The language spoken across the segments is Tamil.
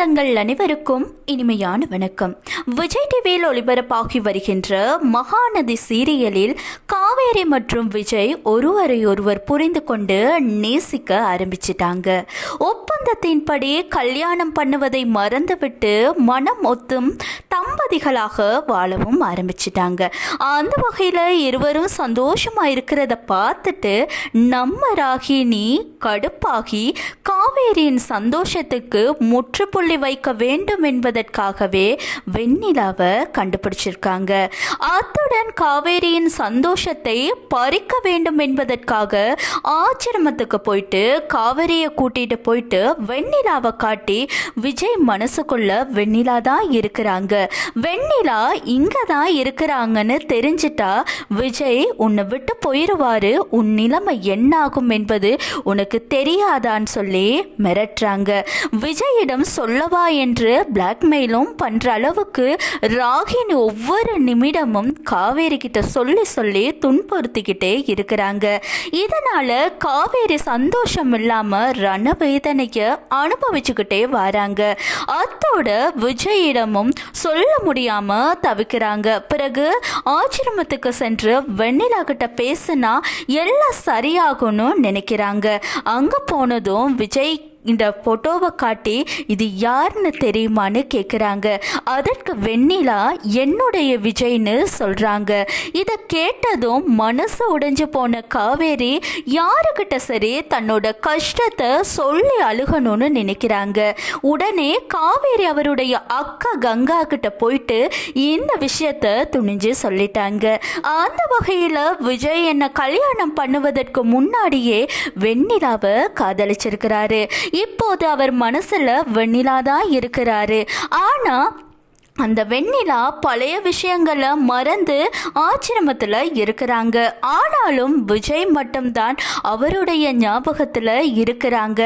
சொந்தங்கள் அனைவருக்கும் இனிமையான வணக்கம். விஜய் டிவியில் ஒளிபரப்பாகி வருகின்ற மகாநதி சீரியலில் காவேரி மற்றும் விஜய் ஒருவரை ஒருவர் புரிந்து கொண்டு நேசிக்க ஆரம்பிச்சிட்டாங்க. ஒப்பந்தத்தின்படி கல்யாணம் பண்ணுவதை மறந்துவிட்டு மனம் ஒத்தும் தம்பதிகளாக வாழவும் ஆரம்பிச்சிட்டாங்க. அந்த வகையில் இருவரும் சந்தோஷமா இருக்கிறத பார்த்துட்டு நம்ம ராகினி கடுப்பாகி காவேரியின் சந்தோஷத்துக்கு முற்றுப்புள்ளி வைக்க வேண்டும் என்பதற்காகவே வெண்ணிலாவை கண்டுபிடிச்சிருக்காங்க. அத்துடன் காவேரியின் சந்தோஷத்தை பறிக்க வேண்டும் என்பதற்காக ஆச்சிரமத்துக்கு போயிட்டு காவேரியை கூட்டிட்டு போயிட்டு வெண்ணிலாவை காட்டி விஜய் மனசுக்குள்ள வெண்ணிலா தான் இருக்கிறாங்க. வெண்ணிலா இங்க தான் இருக்கிறாங்கன்னு தெரிஞ்சிட்டா விஜய் உன்னை விட்டு போயிடுவாரு உன் நிலைமை என்ன ஆகும் என்பது உனக்கு தெரியாதான்னு சொல்லி மிரட்டுறாங்க. விஜயிடம் சொல்லவா என்று பிளாக்மெயிலும் பண்ற அளவுக்கு ராகினி ஒவ்வொரு நிமிடமும் காவேரி கிட்ட சொல்லி சொல்லி துன்புறுத்திக்கிட்டே இருக்கிறாங்க. இதனால காவேரி சந்தோஷம் இல்லாம ரணவேதனைய அனுபவிச்சுக்கிட்டே வராங்க. அத்தோட விஜயிடமும் சொல்ல முடியாம தவிக்கிறாங்க. பிறகு ஆச்சிரமத்துக்கு சென்று வெண்ணிலா கிட்ட பேசுனா எல்லாம் சரியாகும்னு நினைக்கிறாங்க. அங்க போனதும் விஜய் இந்த ஃபோட்டோவை காட்டி இது யாருன்னு தெரியுமான்னு கேட்குறாங்க அதற்கு வெண்ணிலா என்னுடைய விஜய்னு சொல்கிறாங்க இதை கேட்டதும் மனசு உடைஞ்சு போன காவேரி யாருக்கிட்ட சரி தன்னோட கஷ்டத்தை சொல்லி அழுகணும்னு நினைக்கிறாங்க. உடனே காவேரி அவருடைய அக்கா கங்கா கிட்ட போயிட்டு இந்த விஷயத்த துணிஞ்சு சொல்லிட்டாங்க. அந்த வகையில் விஜய் என்னை கல்யாணம் பண்ணுவதற்கு முன்னாடியே வெண்ணிலாவை காதலிச்சிருக்கிறாரு. இப்போது அவர் மனசுல வெண்ணிலா தான் இருக்கிறாரு. ஆனா அந்த வெண்ணிலா பழைய விஷயங்களை மறந்து ஆச்சிரமத்தில் இருக்கிறாங்க. ஆனாலும் விஜய் மட்டும்தான் அவருடைய ஞாபகத்தில் இருக்கிறாங்க.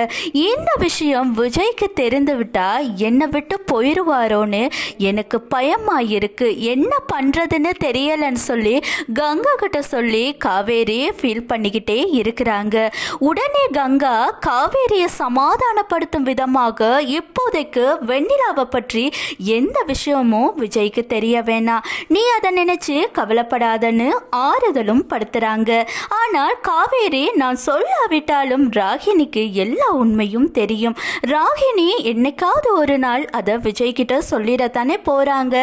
இந்த விஷயம் விஜய்க்கு தெரிந்து விட்டா என்னை விட்டு போயிடுவாரோன்னு எனக்கு பயமாக இருக்கு என்ன பண்ணுறதுன்னு தெரியலன்னு சொல்லி கங்கா கிட்ட சொல்லி காவேரி ஃபீல் பண்ணிக்கிட்டே இருக்கிறாங்க. உடனே கங்கா காவேரியை சமாதானப்படுத்தும் விதமாக இப்போதைக்கு வெண்ணிலாவை பற்றி எந்த விஷயம் விஷயமும் விஜய்க்கு தெரிய வேணாம். நீ அதை நினைச்சு கவலைப்படாதன்னு ஆறுதலும் படுத்துறாங்க. ஆனால் காவேரி நான் சொல்லாவிட்டாலும் ராகினிக்கு எல்லா உண்மையும் தெரியும். ராகினி என்னைக்காவது ஒரு நாள் அதை விஜய் கிட்ட சொல்லிடத்தானே போறாங்க.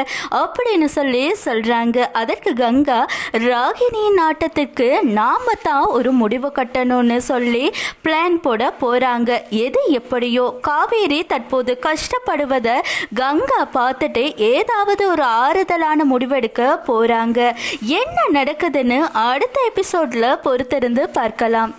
அப்படின்னு சொல்லி சொல்றாங்க. அதற்கு கங்கா ராகினியின் ஆட்டத்துக்கு நாம தான் ஒரு முடிவு கட்டணும்னு சொல்லி பிளான் போட போறாங்க. எது எப்படியோ? காவேரி தற்போது கஷ்டப்படுவதை கங்கா பார்த்துட்டு ஏதாவது ஒரு ஆறுதலான முடிவெடுக்க போறாங்க. என்ன நடக்குதுன்னு அடுத்த எபிசோட்ல பொறுத்திருந்து பார்க்கலாம்.